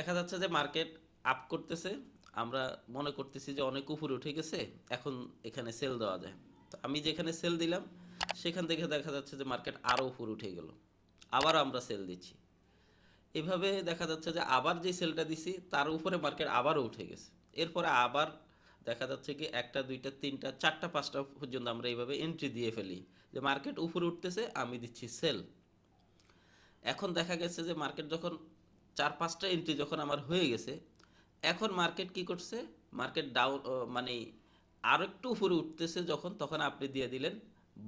দেখা যাচ্ছে যে মার্কেট আপ করতেছে। আমরা মনে করতেছি যে অনেক উপরে উঠে গেছে, এখন এখানে সেল দেওয়া যায়। তো আমি যেখানে সেল দিলাম, সেখান থেকে দেখা যাচ্ছে যে মার্কেট আরও উপরে উঠে গেল। আবারও আমরা সেল দিচ্ছি। এভাবে দেখা যাচ্ছে যে আবার যে সেলটা দিছি, তার উপরে মার্কেট আবারও উঠে গেছে। এরপরে আবার দেখা যাচ্ছে কি একটা, দুইটা, তিনটা, চারটা, পাঁচটা পর্যন্ত আমরা এইভাবে এন্ট্রি দিয়ে ফেলি যে মার্কেট উপরে উঠতেছে, আমি দিচ্ছি সেল এখন দেখা গেছে যে মার্কেট যখন চার পাঁচটা এন্ট্রি যখন আমার হয়ে গেছে, এখন মার্কেট কি করছে? মার্কেট ডাউন মানে আরও একটু উপরে উঠতেছে যখন, তখন আপনি দিয়ে দিলেন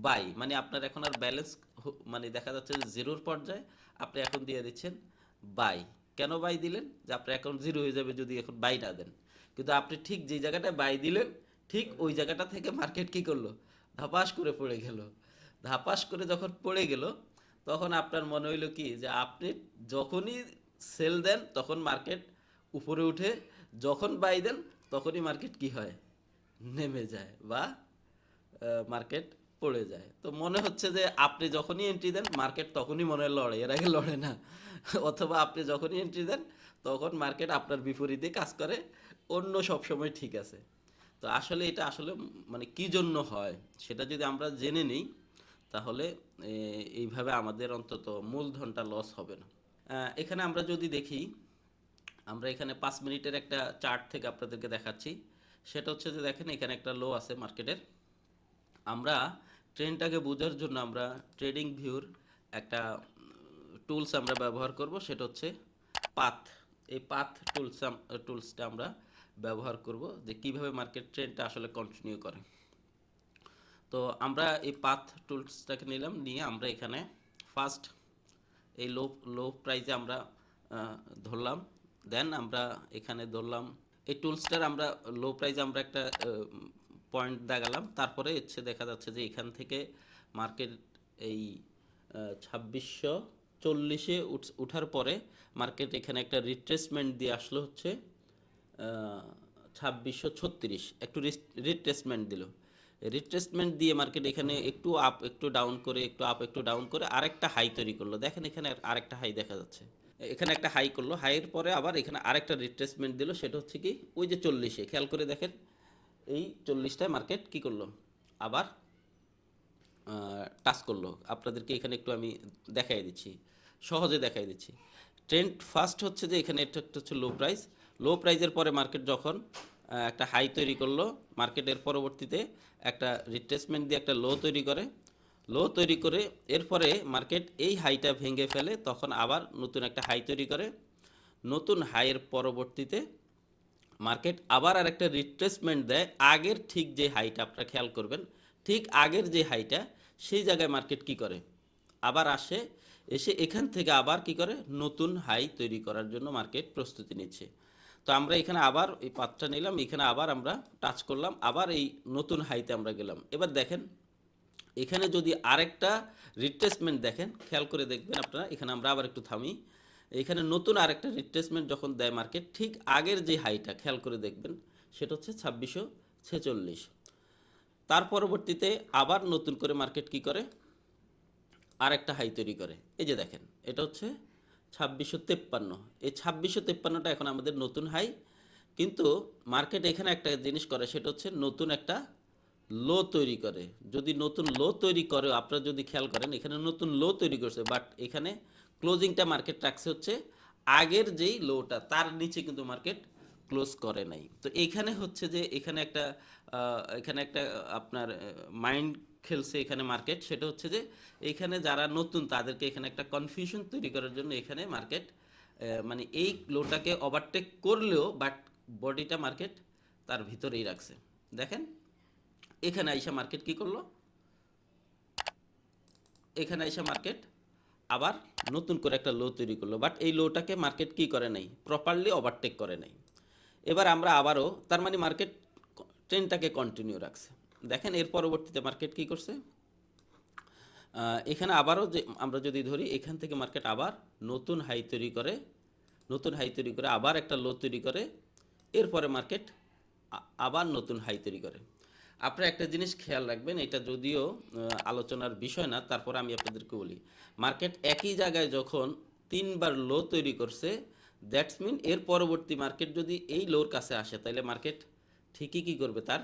বাই মানে আপনার এখন আর ব্যালেন্স মানে দেখা যাচ্ছে জিরোর পর্যায়ে, আপনি এখন দিয়ে দিচ্ছেন বাই কেন বাই দিলেন? যে আপনার অ্যাকাউন্ট জিরো হয়ে যাবে যদি এখন বাই না দেন। কিন্তু আপনি ঠিক যে জায়গাটায় বাই দিলেন, ঠিক ওই জায়গাটা থেকে মার্কেট কি করল? ধাপাস করে পড়ে গেল। ধাপাস করে যখন পড়ে গেল, তখন আপনার মনে হইল কি? যে আপনি যখনই সেল দেন, তখন মার্কেট উপরে উঠে, যখন বাই দেন, তখনই মার্কেট কি হয়? নেমে যায় বা মার্কেট পড়ে যায়। তো মনে হচ্ছে যে আপনি যখনই এন্ট্রি দেন মার্কেট তখনই মনে হয় লড়ে, এর আগে লড়ে না। অথবা আপনি যখনই এন্ট্রি দেন, তখন মার্কেট আপনার বিপরীতে কাজ করে, অন্য সব সময় ঠিক আছে। তো আসলে এটা আসলে মানে কি জন্য হয়, সেটা যদি আমরা জেনে নিই, তাহলে এইভাবে আমাদের অন্তত মূলধনটা লস হবে না। এখানে আমরা যদি দেখি, আমরা এখানে পাঁচ মিনিটের একটা চার্ট থেকে আপনাদেরকে দেখাচ্ছি। সেটা হচ্ছে যে দেখেন, এখানে একটা লো আছে মার্কেটের। আমরা ট্রেনটাকে বোঝার জন্য আমরা ট্রেডিং ভিউর একটা টুলস আমরা ব্যবহার করব। সেটা হচ্ছে পাথ। এই পাথ টুলস টুলসটা আমরা ব্যবহার করব যে কীভাবে মার্কেট ট্রেনটা আসলে কন্টিনিউ করে। তো আমরা এই পাথ টুলসটাকে নিলাম, নিয়ে আমরা এখানে ফার্স্ট এই লো লো প্রাইজে আমরা ধরলাম। দেন আমরা এখানে ধরলাম, এই টুলসটার আমরা লো প্রাইজে আমরা একটা পয়েন্ট দেখালাম। তারপরে হচ্ছে দেখা যাচ্ছে যে এখান থেকে মার্কেট এই ছাব্বিশশো চল্লিশে উঠার পরে মার্কেট এখানে একটা রিট্রেসমেন্ট দিয়ে আসলো হচ্ছে ছাব্বিশশো ছত্রিশ। একটু রিট্রেসমেন্ট দিল। রিট্রেসমেন্ট দিয়ে মার্কেট এখানে একটু আপ একটু ডাউন করে, একটু আপ একটু ডাউন করে আরেকটা হাই তৈরি করল। দেখেন এখানে আরেকটা হাই দেখা যাচ্ছে। এখানে একটা হাই করল। হাইয়ের পরে আবার এখানে আরেকটা রিট্রেসমেন্ট দিল। সেটা হচ্ছে কি, ওই যে চল্লিশে, খেয়াল করে দেখেন, এই চল্লিশটায় মার্কেট কি করল? আবার টাচ করল। আপনাদেরকে এখানে একটু আমি দেখাই দিচ্ছি, সহজে দেখাই দিচ্ছি। ট্রেন্ড ফার্স্ট হচ্ছে যে এখানে এটা একটা হচ্ছে লো প্রাইস লো প্রাইজের পরে মার্কেট যখন একটা হাই তৈরি করল। মার্কেটের পরবর্তীতে একটা রিট্রেসমেন্ট দিয়ে একটা লো তৈরি করে। লো তৈরি করে, এরপরে মার্কেট এই হাইটা ভেঙে ফেলে, তখন আবার নতুন একটা হাই তৈরি করে। নতুন হাইয়ের পরবর্তীতে মার্কেট আবার আর একটা রিট্রেসমেন্ট দেয়। আগের ঠিক যে হাইটা আপনারা খেয়াল করবেন, ঠিক আগের যে হাইটা সেই জায়গায় মার্কেট কি করে? আবার আসে, এসে এখান থেকে আবার কি করে? নতুন হাই তৈরি করার জন্য মার্কেট প্রস্তুতি নিচ্ছে। তো আমরা এখানে আবার এই পাতটা নিলাম, এখানে আবার আমরা টাচ করলাম, আবার এই নতুন হাইতে আমরা গেলাম। এবার দেখেন, এখানে যদি আরেকটা রিট্রেসমেন্ট দেখেন, খেয়াল করে দেখবেন আপনারা, এখানে আমরা আবার একটু থামি। এখানে নতুন আরেকটা রিট্রেসমেন্ট যখন দেয় মার্কেট ঠিক আগের যে হাইটা খেয়াল করে দেখবেন, সেটা হচ্ছে ছাব্বিশশো ছেচল্লিশ। তার পরবর্তীতে আবার নতুন করে মার্কেট কি করে? আরেকটা হাই তৈরি করে। এই যে দেখেন, এটা হচ্ছে ছাব্বিশশো তেপ্পান্ন। এই ছাব্বিশশো তেপ্পান্নটা এখন আমাদের নতুন হাই। কিন্তু মার্কেট এখানে একটা জিনিস করে, সেটা হচ্ছে নতুন একটা লো তৈরি করে। যদি নতুন লো তৈরি করে, আপনারা যদি খেয়াল করেন, এখানে নতুন লো তৈরি করছে বাট এখানে ক্লোজিংটা মার্কেট রাখছে হচ্ছে আগের যেই লোটা তার নিচে কিন্তু মার্কেট ক্লোজ করে নাই। তো এখানে হচ্ছে যে, এখানে একটা এখানে একটা আপনার মাইন্ড খেলছে এখানে মার্কেট সেটা হচ্ছে যে এখানে যারা নতুন, তাদেরকে এখানে একটা কনফিউশন তৈরি করার জন্য এখানে মার্কেট মানে এই লোটাকে ওভারটেক করলেও বাট বডিটা মার্কেট তার ভিতরেই রাখছে। দেখেন, এখানে আইসা মার্কেট কি করল? এখানে আইসা মার্কেট আবার নতুন করে একটা লো তৈরি করল বাট এই লোটাকে মার্কেট কি করে নাই? প্রপারলি ওভারটেক করে নাই। এবার আমরা আবারও, তার মানে মার্কেট ট্রেনটাকে কন্টিনিউ রাখছে। দেখেন এর পরবর্তীতে মার্কেট কি করছে? এখানে আবারও যে আমরা যদি ধরি, এখান থেকে মার্কেট আবার নতুন হাই তৈরি করে, নতুন হাই তৈরি করে, আবার একটা লো তৈরি করে, এরপরে মার্কেট আবার নতুন হাই তৈরি করে। আপনারা একটা জিনিস খেয়াল রাখবেন, এটা যদিও আলোচনার বিষয় না, তারপর আমি আপনাদেরকে বলি। মার্কেট একই জায়গায় যখন তিনবার লো তৈরি করছে দ্যাটস মিন এর পরবর্তী মার্কেট যদি এই লোর কাছে আসে, তাহলে মার্কেট ঠিকই কী করবে তার?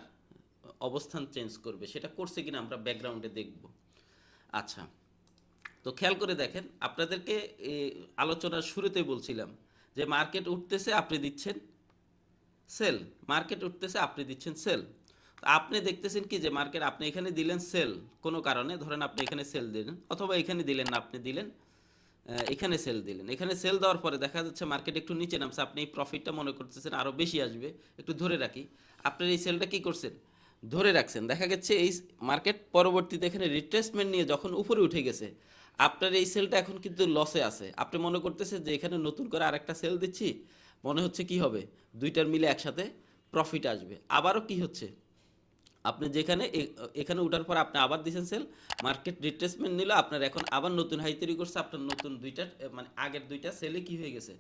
অবস্থান চেঞ্জ করবে, সেটা করছে কিনা আমরা ব্যাকগ্রাউন্ডে দেখব। আচ্ছা তো খেয়াল করে দেখেন, আপনাদেরকে আলোচনার শুরুতে বলছিলাম যে মার্কেট উঠতেছে, আপনি দিচ্ছেন সেল মার্কেট উঠতেছে, আপনি দিচ্ছেন সেল আপনি দেখতেছেন কি যে মার্কেট আপনি এখানে দিলেন সেল কোনো কারণে, ধরেন আপনি এখানে সেল দিলেন, অথবা এখানে দিলেন না, আপনি দিলেন এখানে সেল দিলেন। এখানে সেল দেওয়ার পরে দেখা যাচ্ছে মার্কেট একটু নিচে নামছে, আপনি এই প্রফিটটা মনে করতেছেন আরও বেশি আসবে, একটু ধরে রাখি। আপনার এই সেলটা কি করছেন? ধরে রাখছেন। দেখা গেছে এই মার্কেট পরবর্তীতে এখানে রিট্রেসমেন্ট নিয়ে যখন উপরে উঠে গেছে, আপনার এই সেলটা এখন কিন্তু লসে আছে। আপনি মনে করতেছে যে এখানে নতুন করে আরেকটা সেল দিচ্ছি, মনে হচ্ছে কি হবে? দুইটার মিলে একসাথে প্রফিট আসবে। আবারও কি হচ্ছে? আপনি যেখানে এখানে উঠার পর আপনি আবার দিয়েছেন সেল মার্কেট রিট্রেসমেন্ট নিল, আপনার এখন আবার নতুন হাই তৈরি করছে, আপনার নতুন দুইটা মানে আগের দুইটা সেলে কি হয়ে গেছে?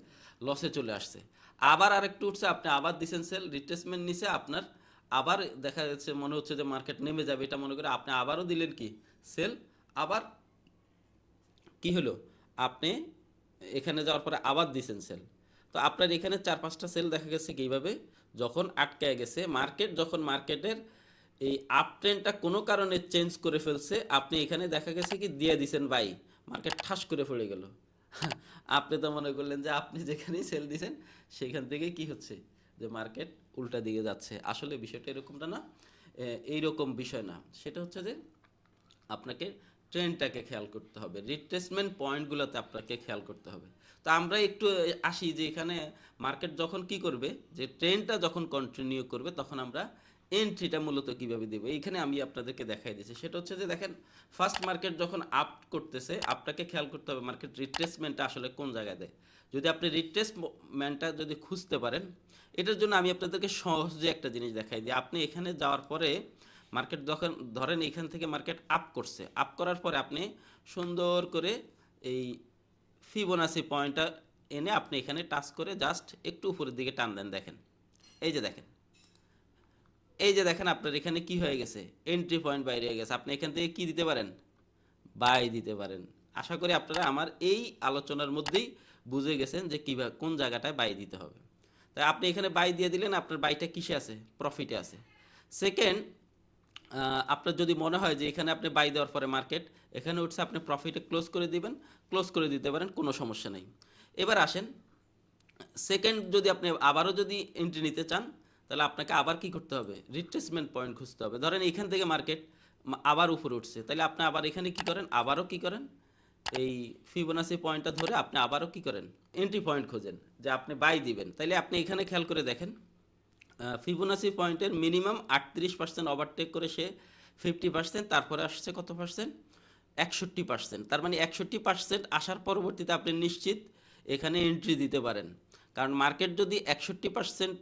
লসে চলে আসছে। আবার আরেকটু উঠছে, আপনি আবার দিয়েছেন সেল রিট্রেসমেন্ট নিছে, আপনার আবার দেখা যাচ্ছে মনে হচ্ছে যে মার্কেট নেমে যাবে, এটা মনে করে আপনি আবারও দিলেন কি? সেল আবার কি হলো? আপনি এখানে যাওয়ার পরে আবার দিছেন সেল তো আপনার এখানে চার পাঁচটা সেল দেখা গেছে কীভাবে যখন আটকায় গেছে মার্কেট যখন মার্কেটের এই আপ ট্রেন্ডটা কোনো কারণে চেঞ্জ করে ফেলছে, আপনি এখানে দেখা গেছে কি দিয়ে দিছেন বাই মার্কেট ঠাস করে পড়ে গেল। আপনি তো মনে করলেন যে আপনি যেখানেই সেল দিছেন, সেখান থেকে কি হচ্ছে? যে মার্কেট উল্টা দিকে যাচ্ছে। আসলে বিষয়টা এরকমটা না এই এইরকম বিষয় না। সেটা হচ্ছে যে আপনাকে ট্রেনটাকে খেয়াল করতে হবে। রিট্রেসমেন্ট পয়েন্টগুলোতে আপনাকে খেয়াল করতে হবে। তো আমরা একটু আসি যে এখানে মার্কেট যখন কি করবে, যে ট্রেনটা যখন কন্টিনিউ করবে, তখন আমরা এন্ট্রিটা মূলত কীভাবে দেবো? এইখানে আমি আপনাদেরকে দেখাই দিয়েছি সেটা হচ্ছে যে দেখেন ফার্স্ট মার্কেট যখন আপ করতেছে, আপনাকে খেয়াল করতে হবে মার্কেট রিট্রেসমেন্টটা আসলে কোন জায়গায় দেয়। যদি আপনি রিট্রেসমেন্টটা যদি খুঁজতে পারেন, এটার জন্য আমি আপনাদেরকে সহজে একটা জিনিস দেখাই দিই। আপনি এখানে যাওয়ার পরে মার্কেট যখন, ধরেন এখান থেকে মার্কেট আপ করছে আপ করার পরে আপনি সুন্দর করে এই ফিবোনাসি পয়েন্টটা এনে আপনি এখানে টাচ করে জাস্ট একটু উপরের দিকে টান দেন, দেখেন। এই যে দেখেন এই যে দেখেন আপনার এখানে কি হয়ে গেছে? এন্ট্রি পয়েন্ট বাইরে হয়ে গেছে। আপনি এখান থেকে কি দিতে পারেন? বাই দিতে পারেন। আশা করি আপনারা আমার এই আলোচনার মধ্যেই বুঝে গেছেন যে কীভাবে কোন জায়গাটায় বাই দিতে হবে। তাই আপনি এখানে বাই দিয়ে দিলেন, আপনার বাইটা কিসে আছে? প্রফিটে আছে। সেকেন্ড আপনার যদি মনে হয় যে এখানে আপনি বাই দেওয়ার পরে মার্কেট এখানে উঠছে, আপনি প্রফিটে ক্লোজ করে দিবেন। ক্লোজ করে দিতে পারেন, কোনো সমস্যা নেই। এবার আসেন সেকেন্ড যদি আপনি আবারও যদি এন্ট্রি নিতে চান তাহলে আপনাকে আবার কি করতে হবে? রিট্রেসমেন্ট পয়েন্ট খুঁজতে হবে। ধরেন এখান থেকে মার্কেট আবার উপরে উঠছে। তাহলে আপনি আবার এখানে কি করেন? আবারও কি করেন? এই ফিবোনাসি পয়েন্টটা ধরে আপনি আবারও কি করেন? এন্ট্রি পয়েন্ট খোঁজেন, যে আপনি বাই দিবেন। তাইলে আপনি এখানে খেয়াল করে দেখেন ফিবোনাসি পয়েন্টের মিনিমাম আটত্রিশ পার্সেন্ট ওভারটেক করে সে ফিফটি পার্সেন্ট তারপরে আসছে কত পার্সেন্ট একষট্টি পার্সেন্ট তার মানে একষট্টি পার্সেন্ট আসার পরবর্তীতে আপনি নিশ্চিত এখানে এন্ট্রি দিতে পারেন। কারণ মার্কেট যদি একষট্টি পার্সেন্ট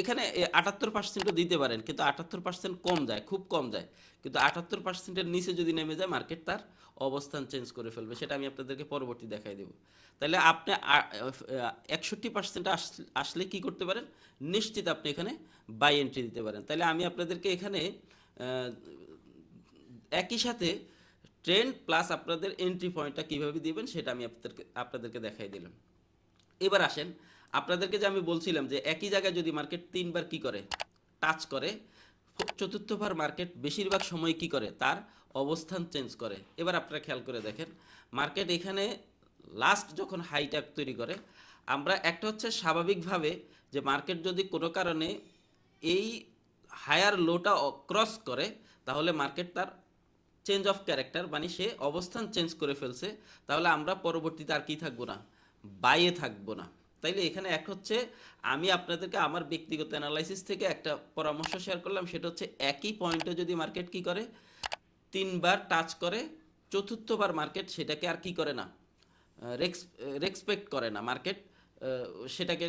এখানে আটাত্তর পার্সেন্টও দিতে পারেন, কিন্তু আটাত্তর পার্সেন্ট কম যায়, খুব কম যায়। কিন্তু আটাত্তর পার্সেন্টের নিচে যদি নেমে যায় মার্কেট তার অবস্থান চেঞ্জ করে ফেলবে, সেটা আমি আপনাদেরকে পরবর্তী দেখাই দেবো। তাহলে আপনি একষট্টি পার্সেন্ট আস, আসলে কি করতে পারেন? নিশ্চিত আপনি এখানে বাই এন্ট্রি দিতে পারেন। তাহলে আমি আপনাদেরকে এখানে একই সাথে ট্রেন্ড প্লাস আপনাদের এন্ট্রি পয়েন্টটা কীভাবে দিবেন, সেটা আমি আপনাদেরকে আপনাদেরকে দেখাই দিলাম। এবার আসেন, আপনাদেরকে যে আমি বলছিলাম যে একই জায়গায় যদি মার্কেট তিনবার কি করে? টাচ করে, চতুর্থবার মার্কেট বেশিরভাগ সময় কি করে? তার অবস্থান চেঞ্জ করে। এবার আপনারা খেয়াল করে দেখেন মার্কেট এখানে লাস্ট যখন হাইটাক তৈরি করে, আমরা একটা হচ্ছে স্বাভাবিকভাবে যে মার্কেট যদি কোনো কারণে এই হায়ার লোটা ক্রস করে, তাহলে মার্কেট তার চেঞ্জ অফ ক্যারেক্টার মানে সে অবস্থান চেঞ্জ করে ফেলছে, তাহলে আমরা পরবর্তীতে আর কি থাকব না? বাইয়ে থাকব না। তাইলে এখানে এক হচ্ছে আমি আপনাদেরকে আমার ব্যক্তিগত অ্যানালাইসিস থেকে একটা পরামর্শ শেয়ার করলাম, সেটা হচ্ছে একই পয়েন্টে যদি মার্কেট কি করে, তিনবার টাচ করে, চতুর্থবার মার্কেট সেটাকে আর কি করে না রেসপেক্ট করে না মার্কেট সেটাকে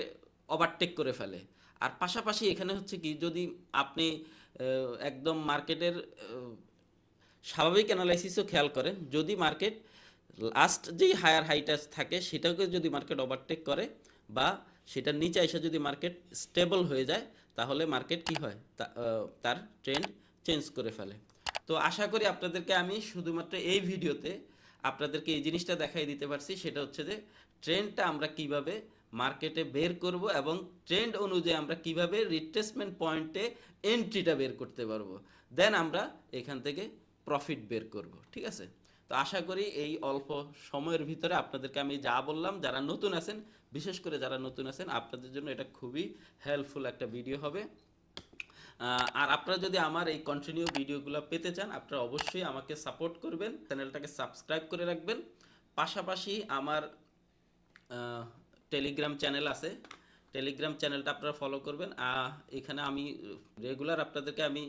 ওভারটেক করে ফেলে। আর পাশাপাশি এখানে হচ্ছে কি, যদি আপনি একদম মার্কেটের স্বাভাবিক অ্যানালাইসিসও খেয়াল করেন, যদি মার্কেট লাস্ট যেই হায়ার হাইটা থাকে, সেটাকে যদি মার্কেট ওভারটেক করে বা সেটার নিচে এসে যদি মার্কেট স্টেবল হয়ে যায়, তাহলে মার্কেট কি হয়? তার ট্রেন্ড চেঞ্জ করে ফেলে। তো আশা করি আপনাদেরকে আমি শুধুমাত্র এই ভিডিওতে আপনাদেরকে এই জিনিসটা দেখাই দিতে পারছি, সেটা হচ্ছে যে ট্রেন্ডটা আমরা কীভাবে মার্কেটে বের করব এবং ট্রেন্ড অনুযায়ী আমরা কীভাবে রিট্রেসমেন্ট পয়েন্টে এন্ট্রিটা বের করতে পারব। দেন আমরা এখান থেকে প্রফিট বের করব, ঠিক আছে? তো আশা করি এই অল্প সময়ের ভিতরে আপনাদেরকে আমি যা বললাম, যারা নতুন আছেন, বিশেষ করে যারা নতুন আছেন, আপনাদের জন্য এটা খুবই হেল্পফুল একটা ভিডিও হবে। আর আপনারা যদি আমার এই কন্টিনিউ ভিডিওগুলো পেতে চান, আপনারা অবশ্যই আমাকে সাপোর্ট করবেন চ্যানেলটাকে সাবস্ক্রাইব করে রাখবেন। পাশাপাশি আমার টেলিগ্রাম চ্যানেল আছে। টেলিগ্রাম চ্যানেলটা আপনারা ফলো করবেন। এখানে আমি রেগুলার আপনাদেরকে আমি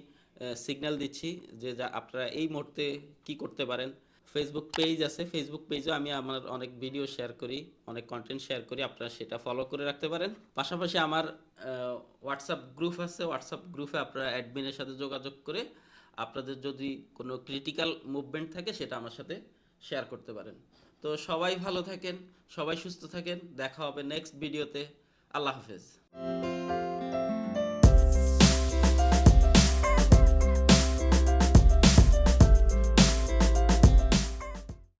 সিগন্যাল দিচ্ছি যে যা, আপনারা এই মুহূর্তে কি করতে পারেন ফেসবুক পেজ আছে। ফেসবুক পেজেও আমি আমার অনেক ভিডিও শেয়ার করি, অনেক কন্টেন্ট শেয়ার করি। আপনারা সেটা ফলো করে রাখতে পারেন। পাশাপাশি আমার হোয়াটসঅ্যাপ গ্রুপ আছে। হোয়াটসঅ্যাপ গ্রুপে আপনারা অ্যাডমিনের সাথে যোগাযোগ করে আপনাদের যদি কোনো ক্রিটিক্যাল মুভমেন্ট থাকে, সেটা আমার সাথে শেয়ার করতে পারেন। তো সবাই ভালো থাকেন, সবাই সুস্থ থাকেন। দেখা হবে নেক্সট ভিডিওতে আল্লাহ হাফেজ।